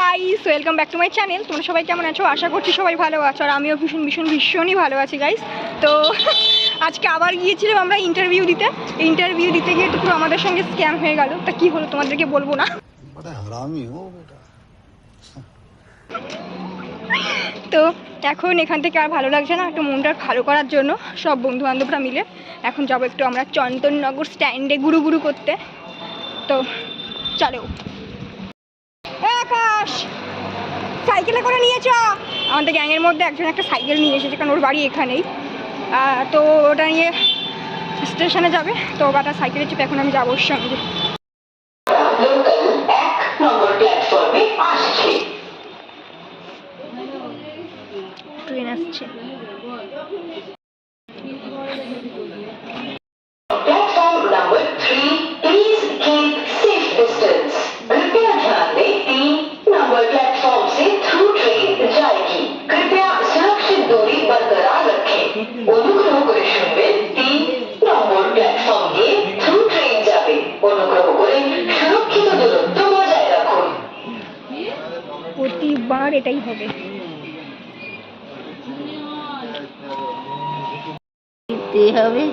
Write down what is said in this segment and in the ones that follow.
Guys welcome back to my channel তোমরা সবাই কেমন আছো? আশা করছি সবাই ভালো আছো আর আমিও ভীষণ ভীষণ ভীষণই ভালো আছি গাইস তো আজকে আবার গিয়েছিলাম আমরা ইন্টারভিউ দিতে। ইন্টারভিউ দিতে গিয়ে তো পুরো আমাদের সঙ্গে স্ক্যাম হয়ে গেল। তা কি হলো তোমাদেরকে বলব না? তো এখন এখান থেকে আর ভালো লাগছে না একটু মনটা ভালো করার জন্য সব বন্ধু বান্ধবরা মিলে। এখন যাব একটু আমরা চন্দননগর স্ট্যান্ডে গুরু গুরু করতে। তো চলো। আকাশ সাইকেলে করে নিয়ে আমাদের গ্যাংয়ের মধ্যে একজন একটা সাইকেল নিয়ে এসেছে কারণ ওর বাড়ি এখানেই। তো ওটা নিয়ে স্টেশনে যাবে তো বাটা সাইকেলের চেপে এখন আমি যাব সঙ্গে। ট্রেন আসছে। नंबर प्लेटफॉर्म से थ्रू ट्रेन जाएगी कृपया सुरक्षित दूरी बरकरार रखें অনুগ্রহ করে শুনবেন তিন নম্বর প্ল্যাটফর্ম দিয়ে থ্রু ট্রেন যাবে অনুগ্রহ করে সুরক্ষিত দূরত্ব বজায় রাখুন প্রতিবার এটাই হবে দিতে হবে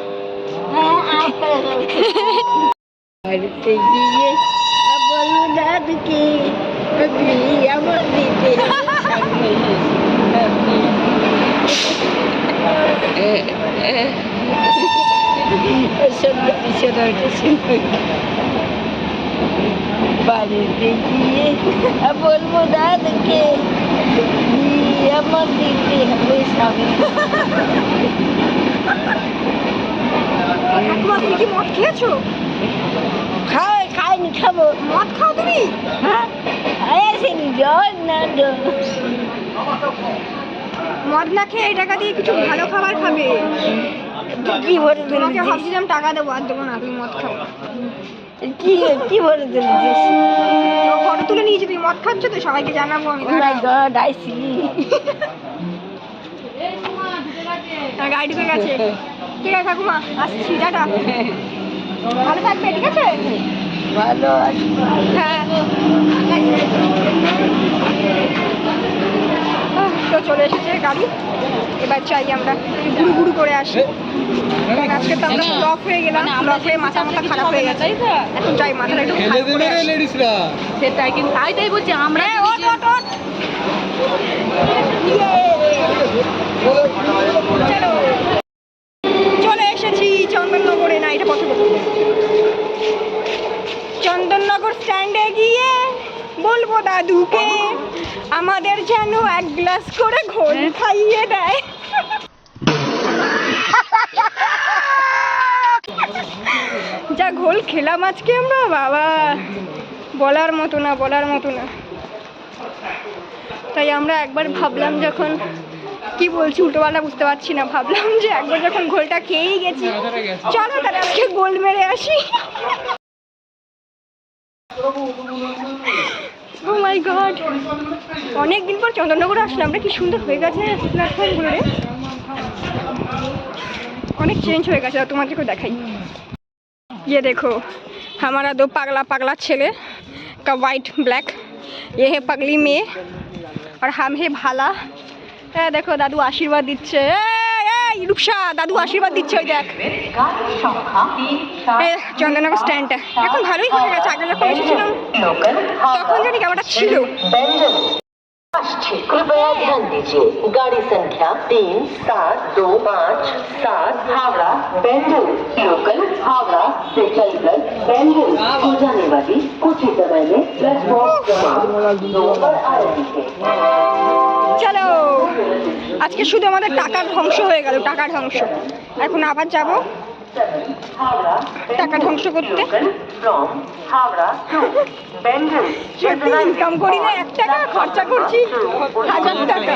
বাড়িতে গিয়ে বলবো দাদুকে আপনি আপনি বাড়িতে গিয়ে বলব দাদুকে আপনি আমার দিতে হবে স্বামী তুমি কি মদ খেয়েছো? খাই খাইনি খাব। মদ খাও তুমি? হ্যাঁ। আসেনি জল মদ না খেয়ে এই টাকা দিয়ে কিছু ভালো খাবার খাবে? কি ভরে তোমাকে ভাবছিলাম টাকা দেবো আর দেবো না তুমি মদ খাও। কি কি ভরে তুলেছিস ফটো তুলে নিয়েছি তুমি মদ খাচ্ছ তো? সবাইকে জানাব আমি মাই গড আই সি গাড়ি ঢুকে গেছে। ঠিক আছে ঠাকুমা আসছি টাটা। ভালো থাকবে ঠিক আছে? ভালো আছি। হ্যাঁ। চাই আমরা। গুরু গুরু করে আসি। আজকে তো আমরা ব্লক হয়ে গেলাম। ব্লক হয়ে মাথা মাথা খারাপ হয়ে গেছে। এখন চাই মাথাটা একটু ভালো করে আসি। সেটাই কিন্তু তাই তাই বলছি আমরা হ্যাঁ, ওঠ, ওঠ, ওঠ। চলো। চলে এসেছি চন্দননগরে। না এটা পথে চন্দননগর স্ট্যান্ডে গিয়ে বলব দাদুকে আমাদের যেন এক গ্লাস করে ঘোল খাইয়ে দেয়। যা ঘোল খেলাম আজকে আমরা, বাবা। বলার মতো না, বলার মতো না। তাই আমরা একবার ভাবলাম যখন, কি বলছি উল্টোপাল্টা বুঝতে পারছি না, ভাবলাম যে একবার যখন ঘোলটা খেয়েই গেছি। চলো তাহলে আজকে গোল মেরে আসি। ও মাই গড অনেক দিন পর চন্দননগর আসলাম আমরা কি সুন্দর হয়ে গেছে প্ল্যাটফর্মগুলো রে। অনেক চেঞ্জ হয়ে গেছে আর তোমাদেরকে দেখাই ये देखो हमारा दो पगला पगला छेले का वाइट ब्लैक ये है पगली মেয়ে আর হাম হে ভালা এ দেখো দাদু আশীর্বাদ দিচ্ছে এই রূপসা দাদু আশীর্বাদ দিচ্ছে ওই দেখ গাড়ি সংখ্যা তিন সাত এই চন্দননগর স্ট্যান্ডটা এখন ভালোই হয়ে গেছে আগে যখন এসেছিলাম लोकल তখন জানি কেমনটা ছিল बेंजन আসছে कृपया ध्यान दीजिए गाड़ी संख्या तीन सात दो पाँच सात हावड़ा बेंजन लोकल हावड़ा से चलकर बेंजन हो जाने वाली कुछ ही समय में प्लेटफॉर्म क्रमांक दो पर आ रही है চলো আজকে শুধু আমাদের টাকার ধ্বংস হয়ে গেল টাকা ধ্বংস এখন আবার যাব हावड़ा টাকা ধ্বংস করতে लोकल फ्रॉम हावड़ा टू बेंजन সত্যি ইনকাম করি না এক টাকা খরচা করছি হাজার টাকা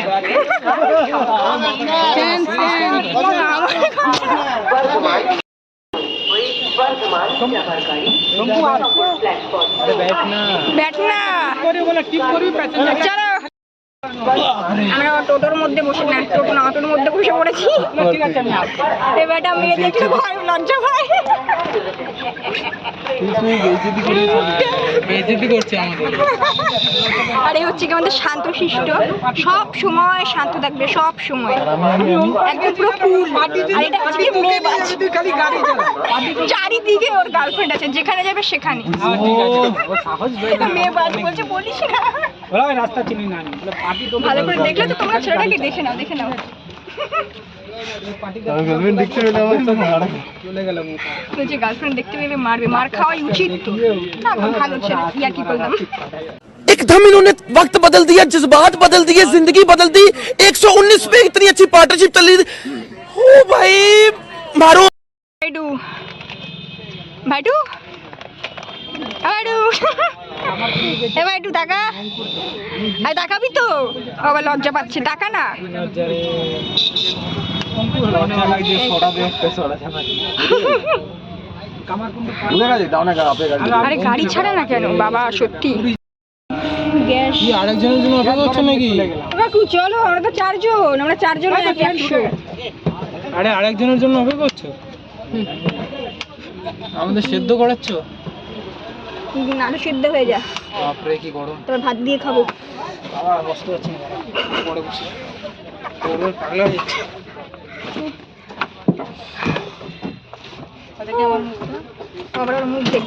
আমার খরচা वर्तमान वर्तमान जाकर गाड़ी আমরা টোটোর মধ্যে বসে না টোটো না অটোর মধ্যে বসে পড়েছি। এবারটা মেয়ে দেখলে ভয় লজ্জা ভয়। আর এ হচ্ছে কি আমাদের শান্ত শিষ্ট। সব সময় শান্ত থাকবে সব সময়। একদম পুরো কুল আর এটা হচ্ছে চারিদিকে ওর গার্লফ্রেন্ড আছে যেখানে যাবে সেখানে। মেয়েবাজ বলছে বলিস না। রাস্তা চিনি না আমি বলে পার্টি তো ভালো করে দেখলে তো তোমরা ছেলেটাকে দেখে নাও দেখে নাও চলে গেলাম বলছে গার্লফ্রেন্ড দেখতে পেলে মারবে মার খাওয়াই উচিত তো না ভালো ছেলে ইয়া কি করলাম एकदम इन्होंने वक्त बदल दिया जज्बात बदल दिए जिंदगी बदल दी 119 पे इतनी अच्छी पार्टनरशिप चल रही थी ओ भाई मारो ভাইডু ভাইডু টাকা আরে তো? আবার লজ্জা পাচ্ছে টাকা না। আরে গাড়ি ছাড়ে না কেন? বাবা সত্যি। গ্যাস। আরেকজনের জন্য অপেক্ষা করছ নাকি? কাকু চলো আমরা তো চারজন আমরা চারজন একশো আরে আরেকজনের জন্য অপেক্ষা করছ? আমাদের সেদ্ধ করাচ্ছ? আলু সিদ্ধ হয়ে যা বাপরে কি গরম। তারপর ভাত দিয়ে খাব। বসতে পারছি না পরে বসে। পাগলা হয়ে যাচ্ছে। আবার ওর মুখ দেখ।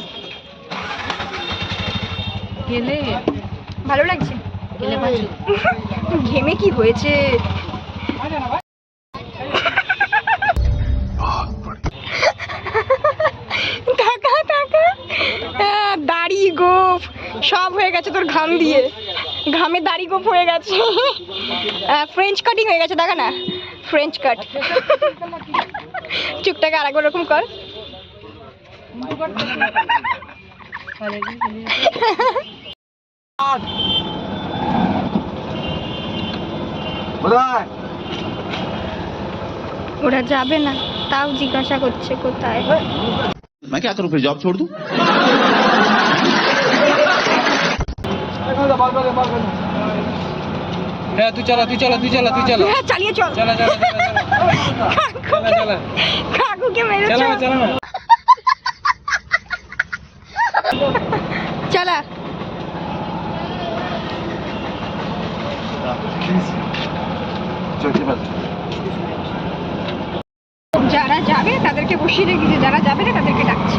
ভালো লাগছে? ঘেমে কি হয়েছে? হয়ে গেছে তোর ঘাম দিয়ে ঘামে দাড়ি গোফ হয়ে গেছে ফ্রেঞ্চ কাটিং হয়ে গেছে দেখা না ফ্রেঞ্চ কাট চুপটাকে আরেকবার রকম কর ওরা যাবে না তাও জিজ্ঞাসা করছে কোথায় मैं क्या करूं फिर जॉब छोड़ दूं হ্যাঁ তুই চালা তুই চালা তুই চালা তুই চালা। হ্যাঁ চালিয়ে চল। চালা চালা চালা চালা। চালা কাকুকে মেরেছ চালা চালা। না। চালা। যারা যাবে তাদেরকে বসিয়ে রেখেছে যারা যাবে না তাদেরকে ডাকছে।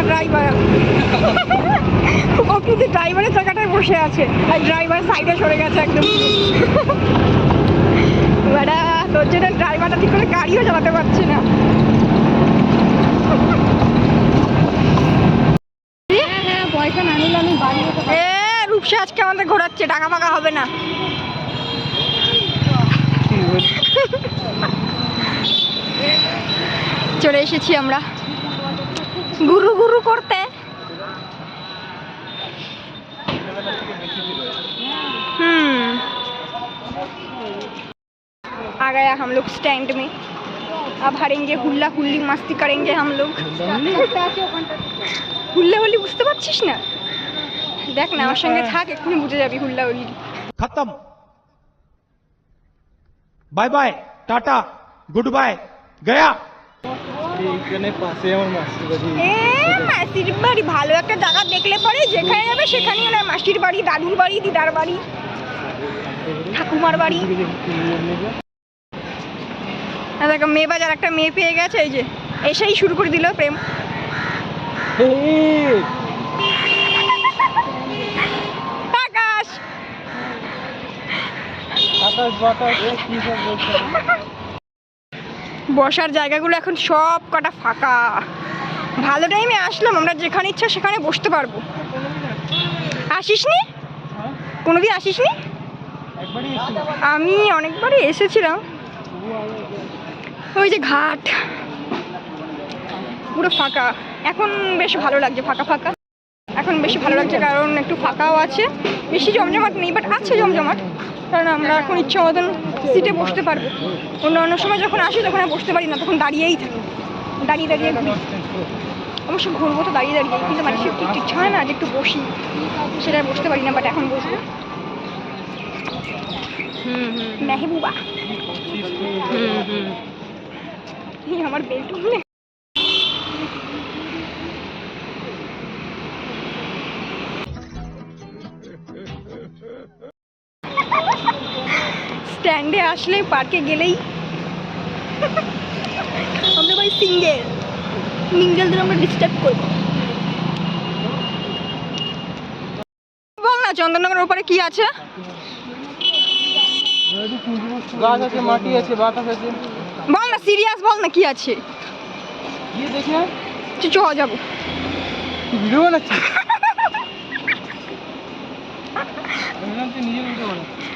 না ড্রাইভার ও কিন্তু ড্রাইভারের জায়গাটায় বসে আছে। আর ড্রাইভার সাইডে সরে গেছে একদম। বেটা তোর জন্য ড্রাইভারটা ঠিক করে গাড়িও চালাতে পারছে না। বাড়ি এ রূপসা আজকে আমাদের ঘোরাচ্ছে টাকা ফাকা হবে না। চলে এসেছি আমরা। গুরু গুরু করতে हम्म आ गया हम लोग स्टैंड में अब हरेंगे हुल्ला हुल्ली मस्ती करेंगे हम लोग হুল্লা হুল্লি বুঝতে পারছিস না দেখ না আমার সঙ্গে থাক এক্ষুনি বুঝে যাবি হুল্লা হুল্লি खत्म bye bye tata goodbye गया এইখানে পাশে আমার মাসির বাড়ি। মাসির বাড়ি ভালো একটা জায়গা দেখলে পরে যেখানে যাবে সেখানেই ওনার মাসির বাড়ি দাদুর বাড়ি দিদার বাড়ি ঠাকুমার বাড়ি। দেখো মেয়ে বাজার একটা মেয়ে পেয়ে গেছে এই যে এসেই শুরু করে দিল প্রেম। আকাশ! বাতাস কি সব বলছে? বসার জায়গাগুলো এখন সব কটা ফাঁকা। ভালো টাইমে আসলাম আমরা যেখানে ইচ্ছা সেখানে বসতে পারব। আসিসনি? কোনোদিন আসিসনি? একবারই এসেছি। আমি অনেকবারই এসেছিলাম। ওই যে ঘাট। পুরো ফাঁকা। এখন বেশ ভালো লাগছে ফাঁকা ফাঁকা। এখন বেশি ভালো লাগছে কারণ একটু ফাঁকাও আছে। বেশি জমজমাট নেই বাট আছে জমজমাট। কারণ আমরা এখন ইচ্ছা মতন সিটে বসতে পারব। অন্য অন্য সময় যখন আসি তখন আর বসতে পারি না তখন দাঁড়িয়েই থাকি। দাঁড়িয়ে দাঁড়িয়ে ঘুরি অবশ্য ঘুরবো তো দাঁড়িয়ে দাঁড়িয়ে কিন্তু মানে সে একটু ইচ্ছা হয় না যে একটু বসি। সেটা বসতে পারি না বাট এখন বসবো। মেহবুবা। হুম আমার বেল্ট। স্ট্যান্ডে আসলে পার্কে গেলেই আমরা ভাই সিঙ্গেল মিঙ্গেলদের আমরা ডিস্টার্ব করব। বল না চন্দননগরের ওপারে কি আছে? গাছ আছে মাটি আছে বাতাস আছে। বল না সিরিয়াস বল না কি আছে? গিয়ে দেখে যাব। ভিডিও বানাচ্ছিস? আমি নিজে ভিডিও বানাচ্ছিস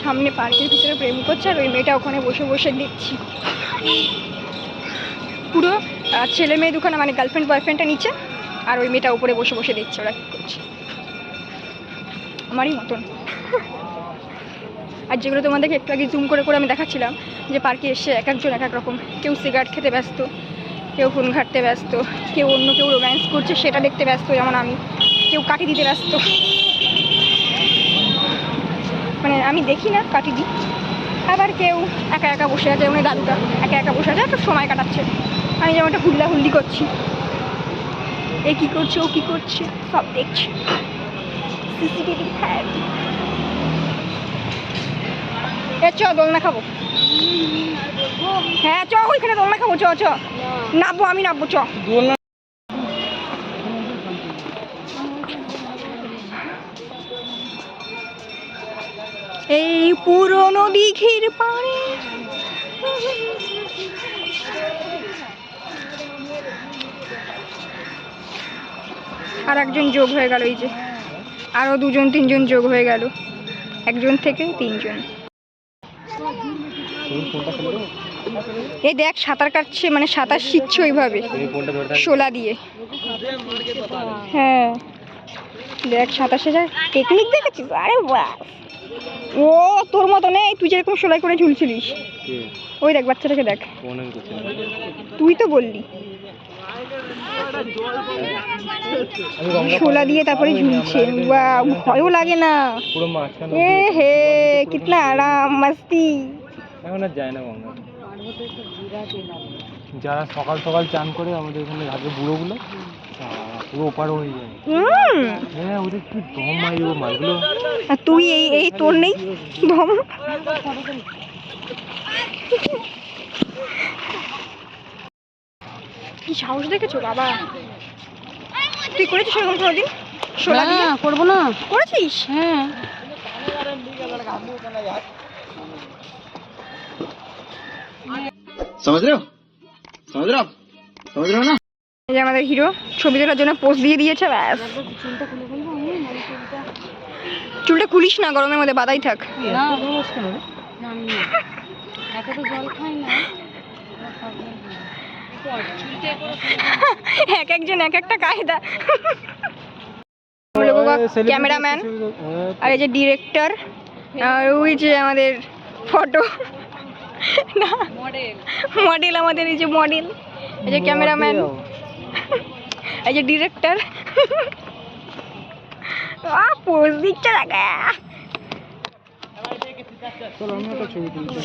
সামনে পার্কের ভিতরে প্রেম করছে আর ওই মেয়েটা ওখানে বসে বসে দেখছি। পুরো ছেলে মেয়ে দুখানা মানে গার্লফ্রেন্ড বয়ফ্রেন্ডটা নিচে আর ওই মেয়েটা উপরে বসে বসে দেখছে ওরা কী করছে। আমারই মতন। আর যেগুলো তোমাদেরকে একটু আগে জুম করে করে আমি দেখাচ্ছিলাম, যে পার্কে এসে এক একজন এক এক রকম, কেউ সিগারেট খেতে ব্যস্ত, কেউ ফোন ঘাটতে ব্যস্ত, কেউ অন্য কেউ রোম্যান্স করছে, সেটা দেখতে ব্যস্ত, যেমন আমি, কেউ কাটি দিতে ব্যস্ত। মানে আমি দেখি না কাটি দিই। আবার কেউ একা একা বসে আছে যেমন এই দাদুটা একা একা বসে আছে, একটু সময় কাটাচ্ছে। আমি যেমন একটা হুল্লা হুল্লি করছি। এ কী করছে, ও কী করছে, সব দেখছি। সিসিটিভি হ্যাঁ। এ চ, দোলনা খাব। হ্যাঁ চ, ওইখানে দোলনা খাব, চ চ। নাববো আমি, নাববো, চ। পুরনো দিঘির পাড়ে। আর একজন যোগ হয়ে গেল এই যে। আরও দুজন, তিনজন যোগ হয়ে গেল। একজন থেকে তিনজন। এই দেখ, সাঁতার কাটছে মানে সাঁতার শিখছে ওইভাবে। শোলা দিয়ে। হ্যাঁ। দেখ, সাঁতার শেখা টেকনিক দেখেছিস? আরে বাহ! ও তোর মতো নেই তুই যেরকম সেলাই করে ঝুলছিলিস। ওই দেখ বাচ্চাটাকে দেখ। তুই তো বললি। শোলা দিয়ে তারপরে ঝুলছে। বা ভয়ও লাগে না। এ হে কিতনা আরাম মাস্তি। এখন আর যায় না গঙ্গা। যারা সকাল সকাল চান করে আমাদের এখানে ঘাটে বুড়োগুলো পুরো ওপার হয়ে যায় হুম হ্যাঁ ওদের কি দম মারি ও মাছগুলো আর তুই এই এই তোর নেই ধম কি সাহস দেখেছো বাবা তুই করেছিস এরকম কোনোদিন শোলা দিয়ে করবো না করেছিস হ্যাঁ समझ रहे हो समझ रहे हो आप समझ रहे हो ना এই যে আমাদের হিরো ছবি তোলার জন্য পোস্ট দিয়ে দিয়েছে ব্যাস। চুলটা খুলিস না গরমের মধ্যে বাদাই থাক। এক একজন এক একটা কায়দা। ক্যামেরাম্যান আর এই যে ডিরেক্টর আর ওই যে আমাদের ফটো মডেল আমাদের এই যে মডেল এই যে ক্যামেরাম্যান এই যে ডিরেক্টর পোজ দিচ্ছে লাগা চলো আমি একটা ছবি তুলতে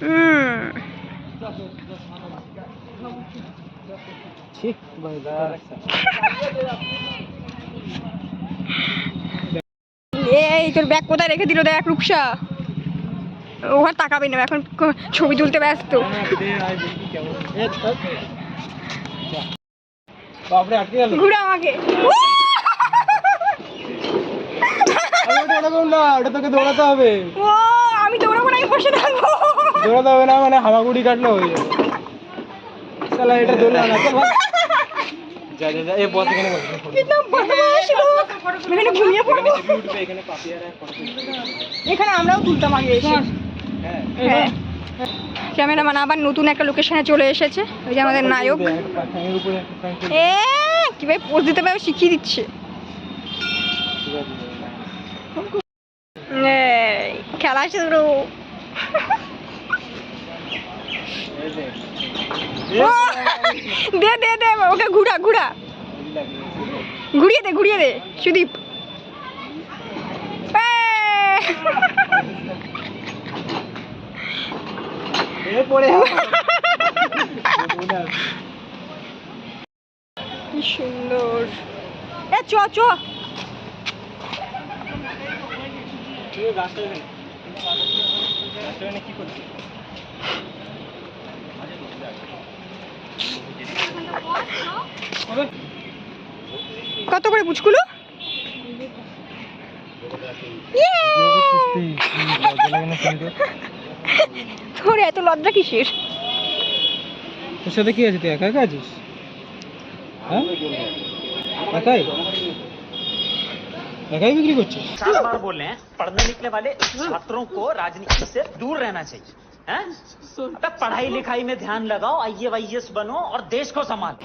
হুম ঠিক ভাই এই তোর ব্যাগ কোথায় রেখে দিল? দেখ রূপসা। ওখানে তাকাবে না এখন ছবি তুলতে ব্যস্ত। বাপরে আটকে গেল। ঘুরে আমাকে। ওটা না ওটা তোকে দৌড়াতে হবে। ও আমি দৌড়াবো না আমি বসে থাকব। দৌড়াতে হবে না মানে হামাগুড়ি কাটলে হয়ে যাবে। শালা এটা দৌড়ে না চল যা যা যা এ বস এখানে বস কিন্তু বদমাশ লোক এখানে ঘুমিয়ে পড়ব। এখানে পাপিয়ারা এখানে আমরাও তুলতাম আগে এসে। হ্যাঁ। ক্যামেরাম্যান আবার নতুন একটা লোকেশনে চলে এসেছে। ওই যে আমাদের নায়ক। এ, কীভাবে পোজ দিতে হবে শিখিয়ে দিচ্ছে। খেলা শুরু দে দে দে, ওকে ঘুরা ঘুরা। ঘুরিয়ে দে ঘুরিয়ে দে, সুদীপ। এই, এ পড়ে কি সুন্দর এ চ চ কত করে বুঝগুলো তোর এত লজ্জা কিসের তোর সাথে কি আছে তুই একা একা আছিস হ্যাঁ একাই একাই বিক্রি করছিস सात बार बोल रहे हैं पढ़ने लिखने वाले छात्रों को राजनीति से दूर रहना चाहिए हैं? अबे पढ़ाई लिखाई में ध्यान लगाओ आई वाईएस बनो और देश को संभालो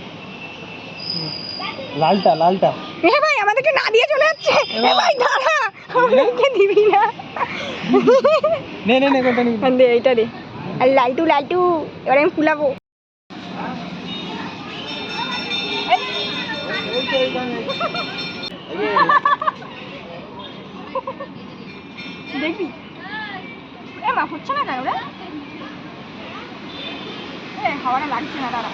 লালটা লালটা এ ভাই আমাদেরকে না দিয়ে চলে যাচ্ছে এ ভাই দাঁড়া আমাদেরকে দিবি না নে নে নে কোনটা নিবি দে এইটা দে আর লাইটু লাইটু এবার আমি ফুলাবো। দেখবি এ মা হচ্ছে না কেন এ হাওয়াটা লাগছে না দাঁড়া।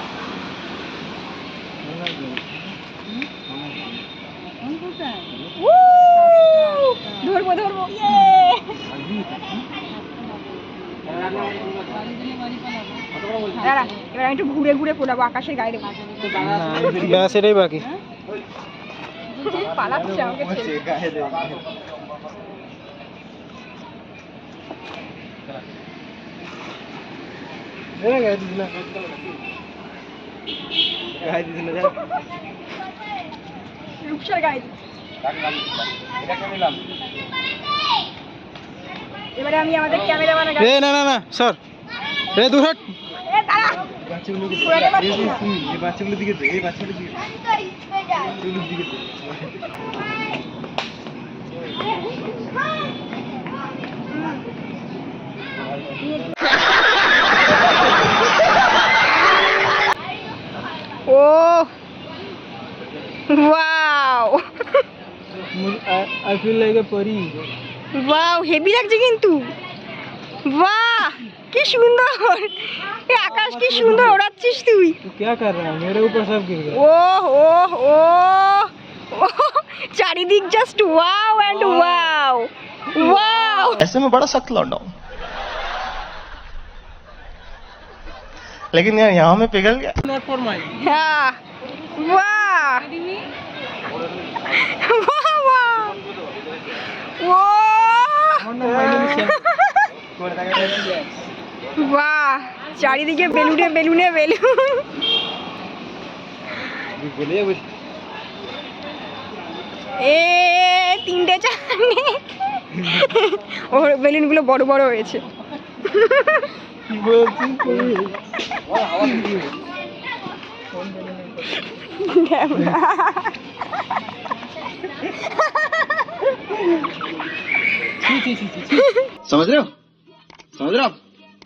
ধরবো ধরবো দাঁড়া এবার আমি একটু ঘুরে ঘুরে ফোটাবো আকাশের গায়ে ব্যাস এটাই বাকি। পালাচ্ছে আমাকে রূপসার গায়ে এবারে আমি আমাদের ক্যামেরাম্যানের এ না না না সর। এ দূর হট। এ দাঁড়া। বাচ্চাগুলো এই বাচ্চাগুলোর দিকে ও wow. I feel like a পরি। ওয়াও হেভি লাগছে কিন্তু। ওয়াও। কি সুন্দর এই আকাশ কি সুন্দর ওড়াচ্ছিস তুই तू क्या कर रहा है मेरे ऊपर सब गिर गया ও ও ও ও চারিদিক just wow and wow wow ऐसे में बड़ा सख्त लौंडा हूं लेकिन यार यहाँ में पिघल गया नॉट फॉर माई হ্যাঁ বাহ বাহ বাহ ও বাহ চারিদিকে বেলুনে বেলুনে বেলুন बोले कुछ এ তিনটে চারটে ওর বেলুনগুলো বড় বড় হয়েছে কি বলছিস ছি ছি ছি ছি समझ रहे हो समझ रहे हो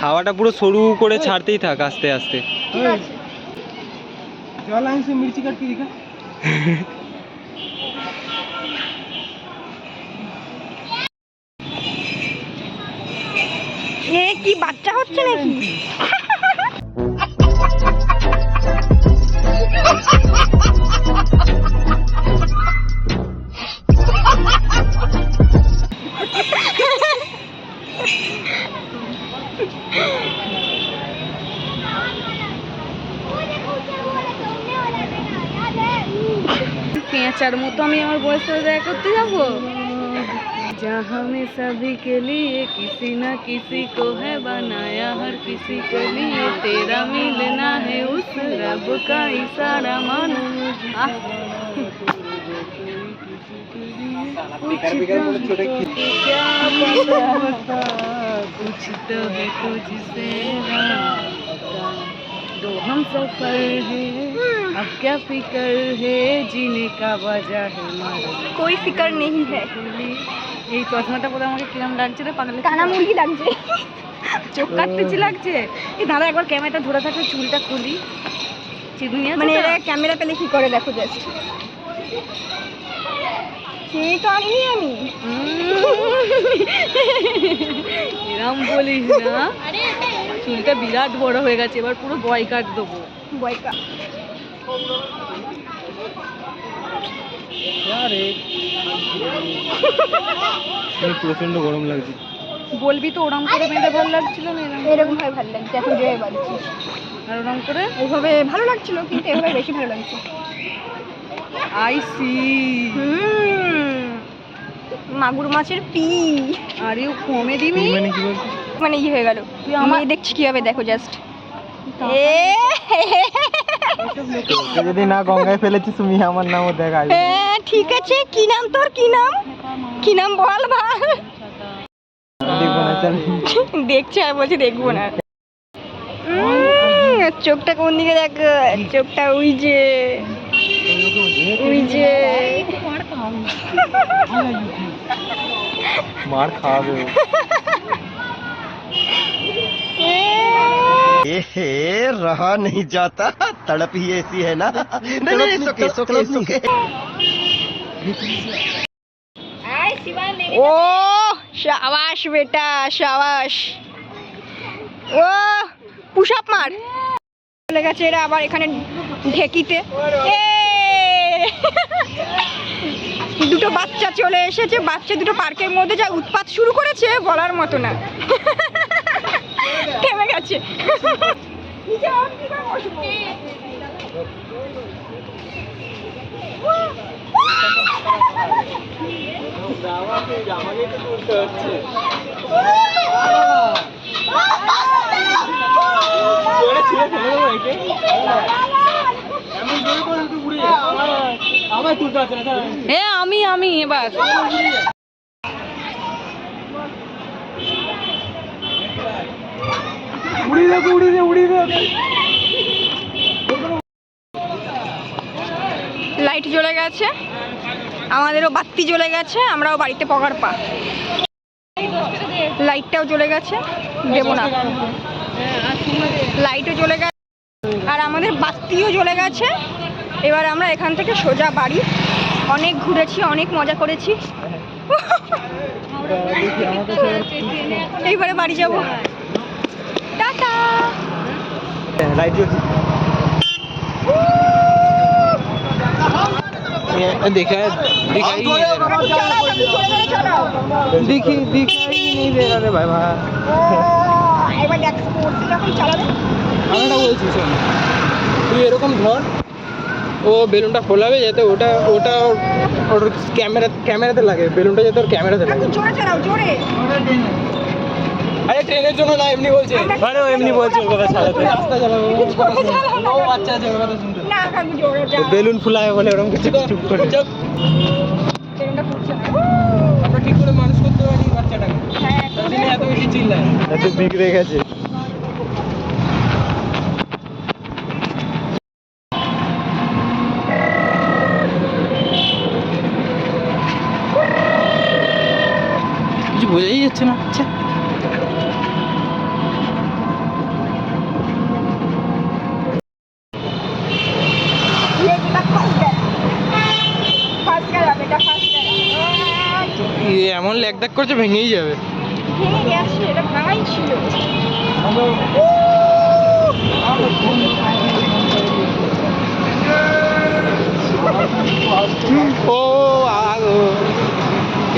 হাওয়াটা পুরো সরু করে ছাড়তেই থাক আস্তে আস্তে। কি এ কি বাচ্চা হচ্ছে নাকি? আমি আমার বয়স সাথে দেখা করতে যাবো जहाँ में सभी के लिए किसी न किसी को है बनाया हर किसी के लिए तेरा मिलना है उस रब का इशारा मानो मुझे आह। कुछ तो है क्या पता बता, कुछ तो है तुझसे रास्ता। दो हम सफर है अब क्या फिकर है जीने का वजह है मारो कोई फिकर नहीं है এই চশমাটা পরে আমাকে কিরম লাগছে রে পাগলের কানা মুরগি লাগছে চোখ কাটতেছি লাগছে এই দাদা একবার ক্যামেরাটা ধরে থাকলে চুলটা খুলি চিরুনি আছে মানে তো? এরা ক্যামেরা পেলে কি করে দেখো জাস্ট সে তো আমি আমি এরম বলিস না চুলটা বিরাট বড় হয়ে গেছে এবার পুরো বয় কাট দেবো বয়কা প্রচণ্ড গরম লাগছে। বলবি তো ওরম করে বেঁধে ভালো লাগছিল না এরকম ভাবে ভালো লাগছে এখন যেভাবে বাড়ছি। আর ওরম করে? এইভাবে ভালো লাগছিল কিন্তু এভাবে বেশি ভালো লাগছে। I see hmm. মাগুর মাছের পি। আর ইউ কমেডি মি মানে কি বলছিস? মানে ইয়ে হয়ে গেল। তুই আমি দেখছি কীভাবে দেখো জাস্ট এ যদি না গঙ্গায় ফেলেছিস তুমি আমার নামও দেখা হ্যাঁ, ঠিক আছে কি নাম তোর কি নাম কি নাম বল ভাল দেখবো না চল দেখছে আর বলছে দেখবো না উম, চোখটা কোন দিকে দেখ চোখটা ওই যে ওই যে মার খাওয়াবে ও। ए रहा नहीं जाता तड़प ही ऐसी है ना नहीं नहीं सुके सुके सुके ও শাবাশ বেটা শাবাশ ও পুশ আপ মার চলে গেছে এরা আবার এখানে ঢেকিতে এ! দুটো বাচ্চা চলে এসেছে বাচ্চা দুটো পার্কের মধ্যে যা উৎপাত শুরু করেছে বলার মতো না থেমে গেছে নিচে আমি কি করে বসবো? আমার তুলতে আছে না ছাড়। হ্যাঁ আমি আমি এবার উড়িয়ে উড়িয়ে উড়িয়ে লাইট জ্বলে গেছে। আমাদেরও বাতি জ্বলে গেছে আমরাও বাড়িতে পকার পা। লাইটটাও জ্বলে গেছে দেবো না। লাইটও জ্বলে গেছে আর আমাদের বাতিও জ্বলে গেছে। এবার আমরা এখান থেকে সোজা বাড়ি। অনেক ঘুরেছি অনেক মজা করেছি। এইবারে বাড়ি যাব। টাটা। হ্যাঁ, দেখা দিখাই বলছি শোন। তুই এরকম ধর ও বেলুনটা ফোলাবে যাতে ওটা ওটা ওর ক্যামেরা ক্যামেরাতে লাগে বেলুনটা যাতে ওর ক্যামেরাতে লাগে। আরে ট্রেনের জন্য না এমনি বলছে। আরে ও এমনি বলছে ওর কথা ছাড়াতে। রাস্তা চালাবো। ও বাচ্চা আছে ওর কথা শুনতে না কাকু জোরে চালাও বেলুন ফুলায় বলে ওরকম কিছু চুপ করে। চুপ। ট্রেনটা ঘুরছে না। আমরা ঠিক করে মানুষ করতে পারি বাচ্চাটাকে। হ্যাঁ এত বেশি চিল্লায়। এত বিগড়ে গেছে। কিছু বোঝাই যাচ্ছে না। আচ্ছা ল্যাক করছে ভেঙেই যাবে। ভেঙে গেছে এটা ভাঙাই ছিল। ও।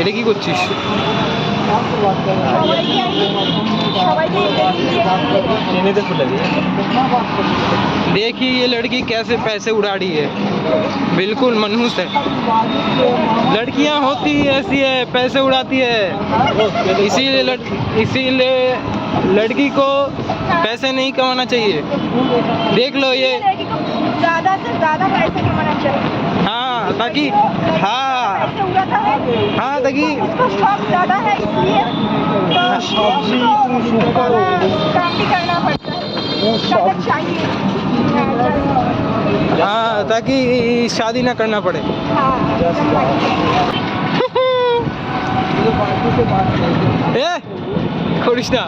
এটা কি করছিস? देखिए ये लड़की कैसे पैसे उड़ा रही है। बिल्कुल मनहूस है। लड़कियाँ होती ऐसी है पैसे उड़ाती है। इसीलिए इसीलिए लड़की को पैसे नहीं कमाना चाहिए। देख लो ये। ज़्यादा से ज़्यादा पैसे कमाना चाहिए। हाँ ताकि हाँ। हाँ हाँ ताकि उसको शौक ज्यादा है इसलिए तो उसको काम भी करना पड़ता है करना चाहिए हाँ, चाहिए। हाँ ताकि शादी ना करना पड़े हाँ, এ করিস না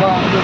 Yeah.